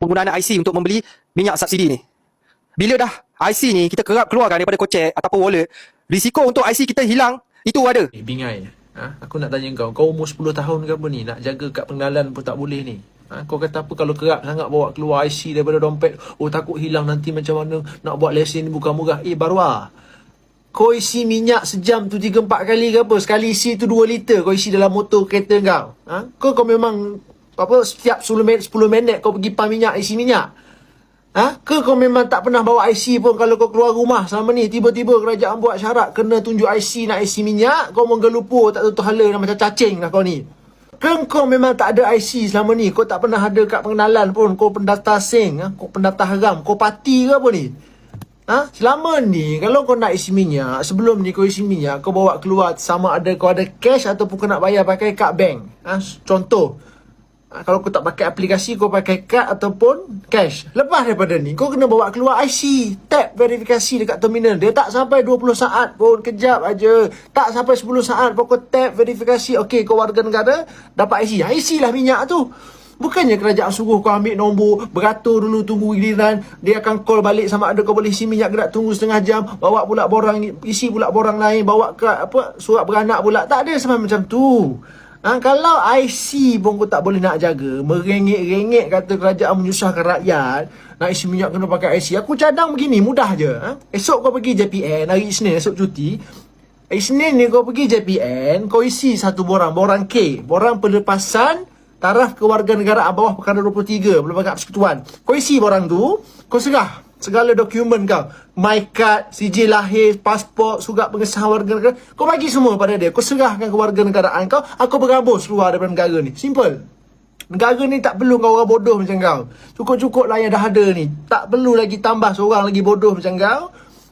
penggunaan IC untuk membeli minyak subsidi ni. Bila dah IC ni kita kerap keluarkan daripada kocek ataupun wallet, risiko untuk IC kita hilang itu ada. Eh, bingai. Ha? Aku nak tanya kau, kau umur 10 tahun ke apa ni? Nak jaga kad pengenalan pun tak boleh ni. Ha? Kau kata apa kalau kerap sangat bawa keluar IC daripada dompet, oh takut hilang nanti macam mana, nak buat lesen ni bukan murah. Eh, Barwa, kau isi minyak sejam tu 3-4 kali ke apa? Sekali isi tu 2 liter kau isi dalam motor kereta kau. Ha? Kau kau memang apa setiap 10 minit, 10 minit kau pergi pam minyak isi minyak. Ha? Ke kau memang tak pernah bawa IC pun kalau kau keluar rumah selama ni tiba-tiba kerajaan buat syarat kena tunjuk IC nak isi minyak kau menggelupur tak tentu hala macam cacing lah kau ni. Ke kau memang tak ada IC selama ni kau tak pernah ada kad pengenalan pun kau pendaftar sing ha? kau pendaftar haram kau parti ke apa ni? Ha? Selama ni kalau kau nak isi minyak sebelum ni kau isi minyak kau bawa keluar sama ada kau ada cash ataupun kau nak bayar pakai kad bank. Ha? Contoh kalau kau tak pakai aplikasi, kau pakai kad ataupun cash. Lepas daripada ni, kau kena bawa keluar IC. Tap verifikasi dekat terminal. Dia tak sampai 20 saat pun. Kejap aja. Tak sampai 10 saat pun kau tap verifikasi. Okey, kau warga negara, dapat IC. IC lah minyak tu. Bukannya kerajaan suruh kau ambil nombor, beratur dulu tunggu giliran, dia akan call balik sama ada kau boleh isi minyak gerak tunggu setengah jam, bawa pula borang isi pula borang lain, bawa ke apa surat beranak pula. Tak ada sama macam tu. Ha, kalau IC pun kau tak boleh nak jaga, merengek-rengek kata kerajaan menyusahkan rakyat, nak isi minyak kena pakai IC. Aku cadang begini, mudah je. Ha? Esok kau pergi JPN, hari Isnin, esok cuti. Isnin ni kau pergi JPN, kau isi satu borang, borang K. Borang pelepasan taraf kewarganegaraan bawah perkara 23, Perlembagaan Persekutuan. Kau isi borang tu, kau serah segala dokumen kau. My card, sijil lahir, pasport, surat pengesahan warga negara. Kau bagi semua pada dia. Kau serahkan ke warga negaraan kau. Aku bergabus keluar daripada negara ni. Simple. Negara ni tak perlu kau orang bodoh macam kau. Cukup-cukup lah yang dah ada ni. Tak perlu lagi tambah seorang lagi bodoh macam kau.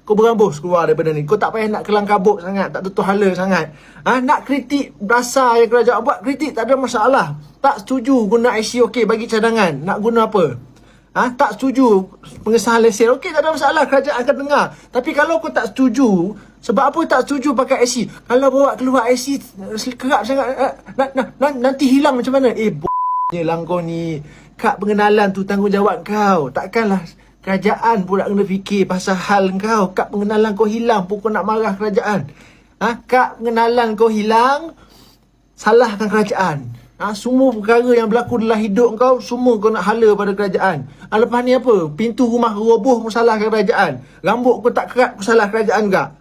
Kau berambus keluar daripada ni. Kau tak payah nak kelang kabut sangat. Tak tutup hala sangat. Ha? Nak kritik dasar yang kerajaan buat. Kritik tak ada masalah. Tak setuju guna IC okey bagi cadangan. Nak guna apa? Ha? Tak setuju pengesahan lesen. Okey, tak ada masalah. Kerajaan akan dengar. Tapi kalau kau tak setuju, sebab apa tak setuju pakai IC? Kalau bawa keluar IC, kerap sangat. eh, na- na- na- nanti hilang macam mana? Eh, b***nya lah kau ni. Kad pengenalan tu tanggungjawab kau. Takkanlah kerajaan pula kena fikir pasal hal kau. Kad pengenalan kau hilang pun kau nak marah kerajaan. Ha? Kad pengenalan kau hilang, salahkan kerajaan. Ha, semua perkara yang berlaku dalam hidup kau Semua kau nak hala pada kerajaan. Ha, Lepas ni apa? Pintu rumah roboh kau salahkan kerajaan? Rambut kau tak kerat kau salah kerajaan juga